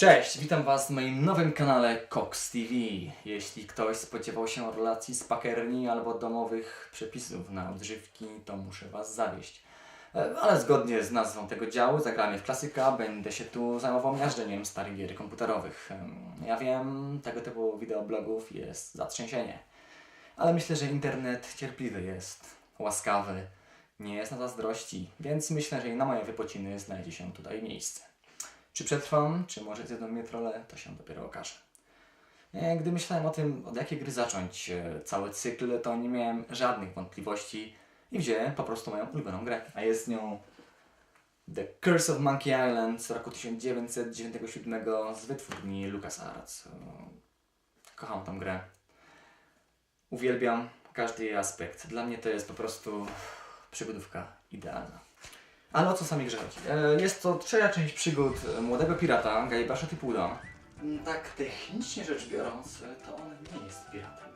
Cześć, witam Was w moim nowym kanale Cox TV. Jeśli ktoś spodziewał się relacji z pakerni albo domowych przepisów na odżywki, to muszę Was zawieść. E, Ale zgodnie z nazwą tego działu, zagramy w klasyka, będę się tu zajmował miażdżeniem starych gier komputerowych. Em, Ja wiem, tego typu wideoblogów jest zatrzęsienie. Ale myślę, że internet cierpliwy jest, łaskawy, nie jest na zazdrości, więc myślę, że i na moje wypociny znajdzie się tutaj miejsce. Czy przetrwam, czy może zjedzą mnie trole, to się dopiero okaże. Gdy myślałem o tym, od jakiej gry zacząć e, cały cykl, to nie miałem żadnych wątpliwości i wziąłem po prostu moją ulubioną grę. A jest nią The Curse of Monkey Island z roku 1997 z wytwórni LucasArts. E, Kocham tą grę. Uwielbiam każdy jej aspekt. Dla mnie to jest po prostu przygodówka idealna. Ale o co sami grze chodzi? E, Jest to trzecia część przygód e, młodego pirata, Gaibasza Typuda. Mm, Tak technicznie rzecz biorąc, e, to on nie jest piratem.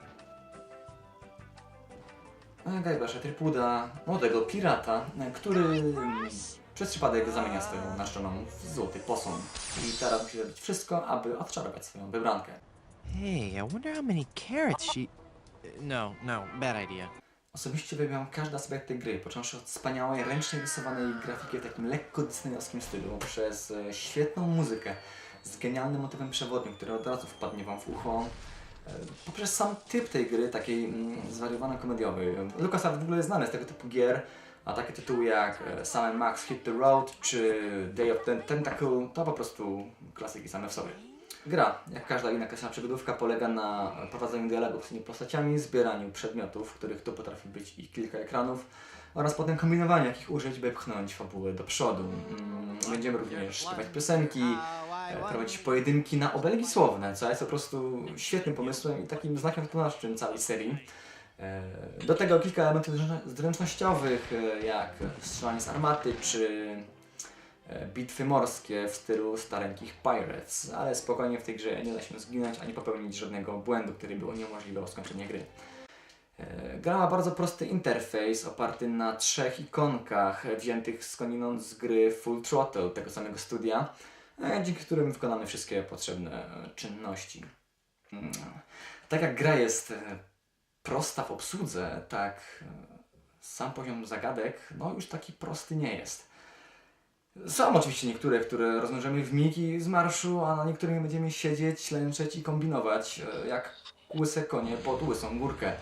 E, Gaibasza Typuda, młodego pirata, e, który mm, przez przypadek zamienia swoją naszczoną w złoty posąg. I teraz musi zrobić wszystko, aby odczarować swoją wybrankę. Hey, I wonder how many carrots she. No, no, bad idea. Osobiście wybrałem każdy aspekt tej gry, począwszy od wspaniałej, ręcznie rysowanej grafiki w takim lekko disneyowskim stylu, przez e, świetną muzykę z genialnym motywem przewodnim, który od razu wpadnie Wam w ucho, e, poprzez sam typ tej gry, takiej mm, zwariowana-komediowej. LucasArts w ogóle jest znany z tego typu gier, a takie tytuły jak e, Sam Max Hit the Road czy Day of the Tentacle to po prostu klasyki same w sobie. Gra, jak każda inna klasyczna przygodówka, polega na prowadzeniu dialogów z tymi postaciami, zbieraniu przedmiotów, których to potrafi być ich kilka ekranów, oraz potem kombinowaniu, jakich użyć, by pchnąć fabułę do przodu. Mm, Będziemy również śpiewać piosenki, e, prowadzić pojedynki na obelgi słowne, co jest po prostu świetnym pomysłem i takim znakiem wykonawczym całej serii. E, Do tego kilka elementów zręczno- zręcznościowych, e, jak strzelanie z armaty, czy bitwy morskie w stylu stareńkich Pirates, ale spokojnie w tej grze nie da się zginąć ani popełnić żadnego błędu, który by uniemożliwiał skończenie gry. E, Gra ma bardzo prosty interfejs oparty na trzech ikonkach e, wziętych skądinąd z gry Full Throttle tego samego studia, e, dzięki którym wykonamy wszystkie potrzebne e, czynności. Mm. Tak jak gra jest e, prosta w obsłudze, tak e, sam poziom zagadek no już taki prosty nie jest. Są oczywiście niektóre, które rozwiążemy w migi z marszu, a na niektórych będziemy siedzieć, ślęczeć i kombinować, e, jak łyse konie pod łysą górkę.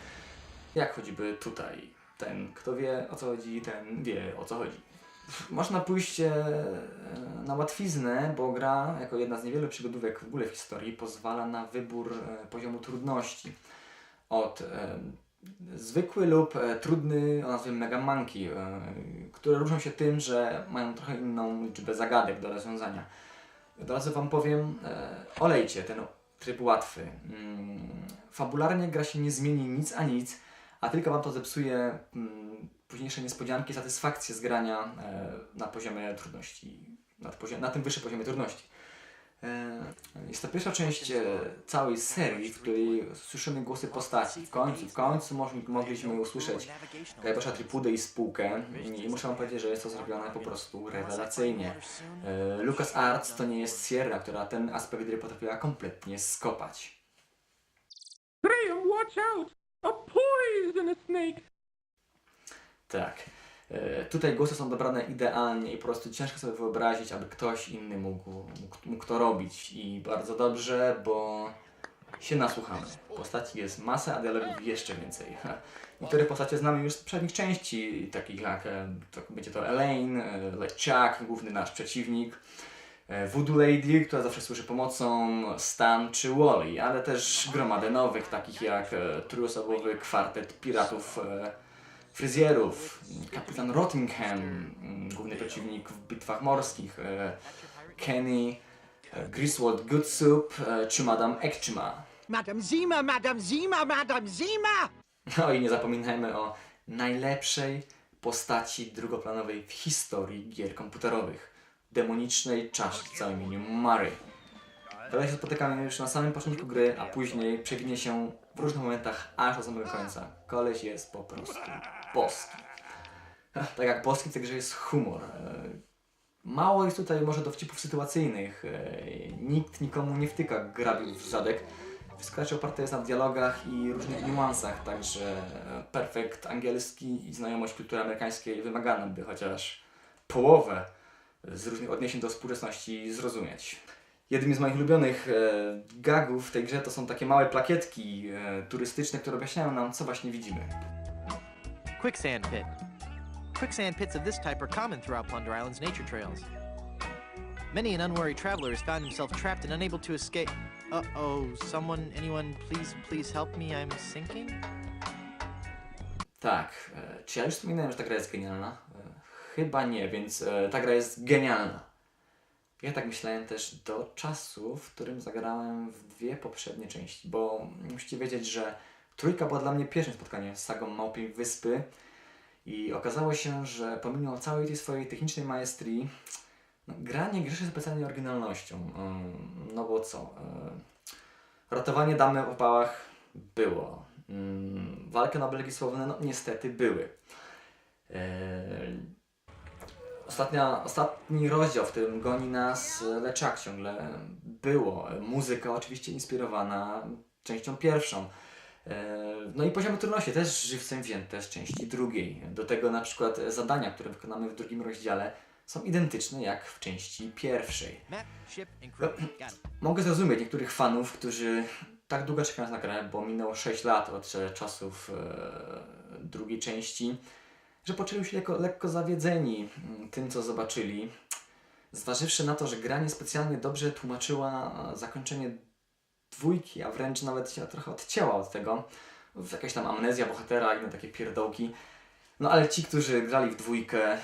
Jak choćby tutaj. Ten, kto wie o co chodzi, ten wie o co chodzi. Można pójść e, na łatwiznę, bo gra, jako jedna z niewielu przygodówek w ogóle w historii, pozwala na wybór e, poziomu trudności. Od e, zwykły lub e, trudny o nazwie Mega Monkey, e, które różnią się tym, że mają trochę inną liczbę zagadek do rozwiązania. Od razu Wam powiem, e, olejcie ten tryb łatwy. Mm, fabularnie gra się nie zmieni nic a nic, a tylko Wam to zepsuje mm, późniejsze niespodzianki, satysfakcję z grania na poziomie trudności, na tym wyższym poziomie trudności. E, Jest to pierwsza część e, całej serii, w której słyszymy głosy postaci. W końcu, w końcu mogli- mogliśmy usłyszeć Gajbasza Tripudę i spółkę i muszę wam powiedzieć, że jest to zrobione po prostu rewelacyjnie. E, Lucas Arts to nie jest Sierra, która ten aspekt gry potrafiła kompletnie skopać. Graham, watch out! A poisonous snake! Tak. E, Tutaj głosy są dobrane idealnie i po prostu ciężko sobie wyobrazić, aby ktoś inny mógł, mógł, mógł to robić. I bardzo dobrze, bo się nasłuchamy. Postaci jest masa, a dialogów jeszcze więcej. Niektóre postacie znamy już z poprzednich części, takich jak e, to będzie to Elaine, e, Leciak, główny nasz przeciwnik, Voodoo Lady, która zawsze służy pomocą, Stan czy Wally, ale też gromadę nowych, takich jak trójosobowy kwartet piratów fryzjerów, kapitan Rottingham, główny przeciwnik w bitwach morskich, e, Kenny, e, Griswold Goodsoup e, czy Madame Ekchima. Madam Zima, Madam Zima, Madam Zima! No i nie zapominajmy o najlepszej postaci drugoplanowej w historii gier komputerowych. Demonicznej czaszce o imieniu Mary. Teraz się spotykamy już na samym początku gry, a później przewinie się w różnych momentach aż do samego końca. Koleś jest po prostu boski. Tak jak boski w tej grze jest humor. E, Mało jest tutaj może dowcipów sytuacyjnych. e, Nikt nikomu nie wtyka grabił w zadek. Wszystko raczej oparte jest na dialogach i różnych niuansach, także e, perfekt angielski i znajomość kultury amerykańskiej wymagana, by chociaż połowę z różnych odniesień do współczesności zrozumieć. Jednym z moich ulubionych gagów w tej grze to są takie małe plakietki turystyczne, które objaśniają nam, co właśnie widzimy. Quicksand pit. Quicksand pits of this type are common throughout Plunder Island's nature trails. Many an unwary traveler has found himself trapped and unable to escape. Uh oh, someone, anyone, please, please help me, I'm sinking? Tak, e, czy ja już wspominałem, że ta gra jest genialna? E, chyba nie, więc e, ta gra jest genialna. Ja tak myślałem też do czasu, w którym zagrałem w dwie poprzednie części, bo musicie wiedzieć, że trójka była dla mnie pierwszym spotkaniem z sagą Małpiej Wyspy i okazało się, że pomimo całej tej swojej technicznej maestrii, no, gra nie grzeszy specjalnie oryginalnością. Ym, No bo co? e, Ratowanie damy w opałach było. Ym, Walkę na belgi słowne, no niestety były. Eee, Ostatnia, ostatni rozdział, w którym goni nas e, Leczak ciągle było. Muzyka oczywiście inspirowana częścią pierwszą. E, No i poziomy trudności też żywcem wzięte z części drugiej. Do tego na przykład zadania, które wykonamy w drugim rozdziale są identyczne jak w części pierwszej. It. Mogę zrozumieć niektórych fanów, którzy tak długo czekają na grę, bo minęło 6 lat od e, czasów e, drugiej części, że poczuli się lekko, lekko zawiedzeni mm, tym, co zobaczyli. Zważywszy na to, że gra niespecjalnie dobrze tłumaczyła zakończenie dwójki, a wręcz nawet się trochę odcięła od tego. Jakaś tam amnezja bohatera, inne takie pierdołki. No ale ci, którzy grali w dwójkę,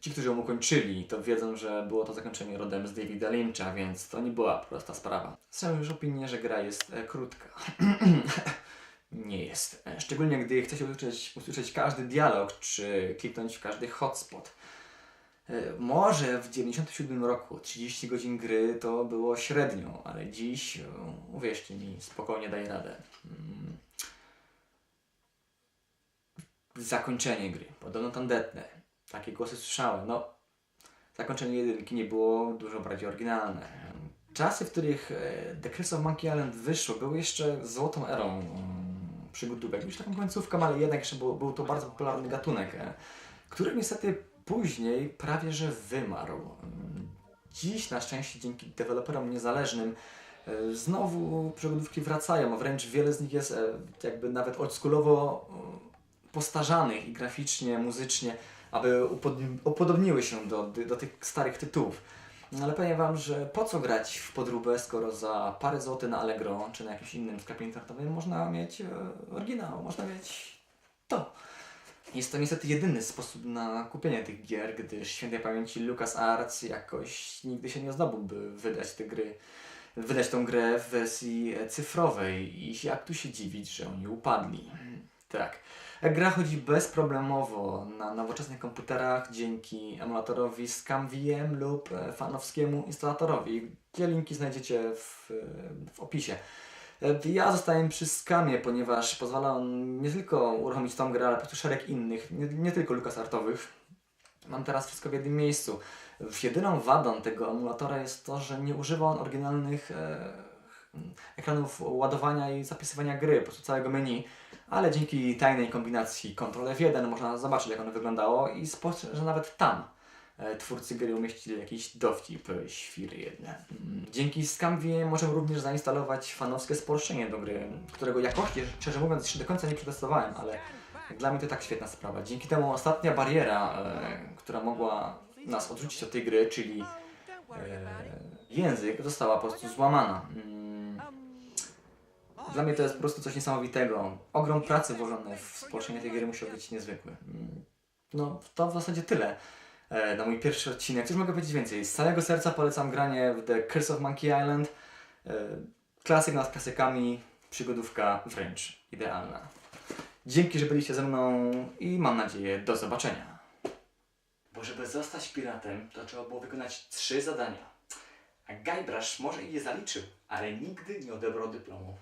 ci- którzy ją ukończyli, to wiedzą, że było to zakończenie rodem z Davida Lyncha, więc to nie była prosta sprawa. Są już opinie, że gra jest e, krótka. nie jest. E, Szczególnie gdy chce się usłyszeć, usłyszeć każdy dialog, czy kliknąć w każdy hotspot. E, Może w 97 roku 30 godzin gry to było średnio, ale dziś, e, uwierzcie mi, spokojnie daje radę. Mm. Zakończenie gry, podobno tandetne. Takie głosy słyszałem. No, zakończenie jedynki nie było dużo bardziej oryginalne. Czasy, w których e, The Curse of Monkey Island wyszło, były jeszcze złotą erą mm, przygodówek. Już taką końcówką, ale jednak jeszcze był, był to bardzo popularny gatunek, który niestety później prawie że wymarł. Dziś na szczęście dzięki deweloperom niezależnym e, znowu przygodówki wracają, a wręcz wiele z nich jest e, jakby nawet oldschoolowo e, postarzanych i graficznie, muzycznie, aby upodobniły się do, do tych starych tytułów. No ale powiem Wam, że po co grać w podróbę, skoro za parę złotych na Allegro czy na jakimś innym sklepie internetowym można mieć oryginał, można mieć to. Jest to niestety jedyny sposób na kupienie tych gier, gdyż świętej pamięci LucasArts jakoś nigdy się nie zdobyłby wydać te gry, wydać tą grę w wersji cyfrowej i jak tu się dziwić, że oni upadli. Tak. Gra chodzi bezproblemowo na nowoczesnych komputerach dzięki emulatorowi ScamVM lub fanowskiemu instalatorowi, gdzie linki znajdziecie w, w opisie. E, Ja zostałem przy Scamie, ponieważ pozwala on nie tylko uruchomić tą grę, ale po prostu szereg innych, nie, nie tylko LucasArtowych. Mam teraz wszystko w jednym miejscu. Jedyną wadą tego emulatora jest to, że nie używa on oryginalnych e, ekranów ładowania i zapisywania gry, po prostu całego menu, ale dzięki tajnej kombinacji Ctrl F1 można zobaczyć jak ono wyglądało i spostrzec, że nawet tam twórcy gry umieścili jakiś dowcip, e, świry jedne. Mm, Dzięki Scamvie możemy również zainstalować fanowskie spolszczenie do gry, którego jakości, szczerze mówiąc, jeszcze do końca nie przetestowałem, ale dla mnie to tak świetna sprawa. Dzięki temu ostatnia bariera, e, która mogła nas odrzucić od tej gry, czyli e, język, została po prostu złamana. Mm, Dla mnie to jest po prostu coś niesamowitego. Ogrom pracy włożony w spolszczenie tej gry musiał być niezwykły. Mm, No, to w zasadzie tyle e, na mój pierwszy odcinek. Cóż mogę powiedzieć więcej? Z całego serca polecam granie w The Curse of Monkey Island. E, Klasyk nad klasykami, przygodówka wręcz idealna. Dzięki, że byliście ze mną i mam nadzieję do zobaczenia. Bo żeby zostać piratem, to trzeba było wykonać trzy zadania. A Guybrush może i je zaliczył, ale nigdy nie odebrał dyplomu.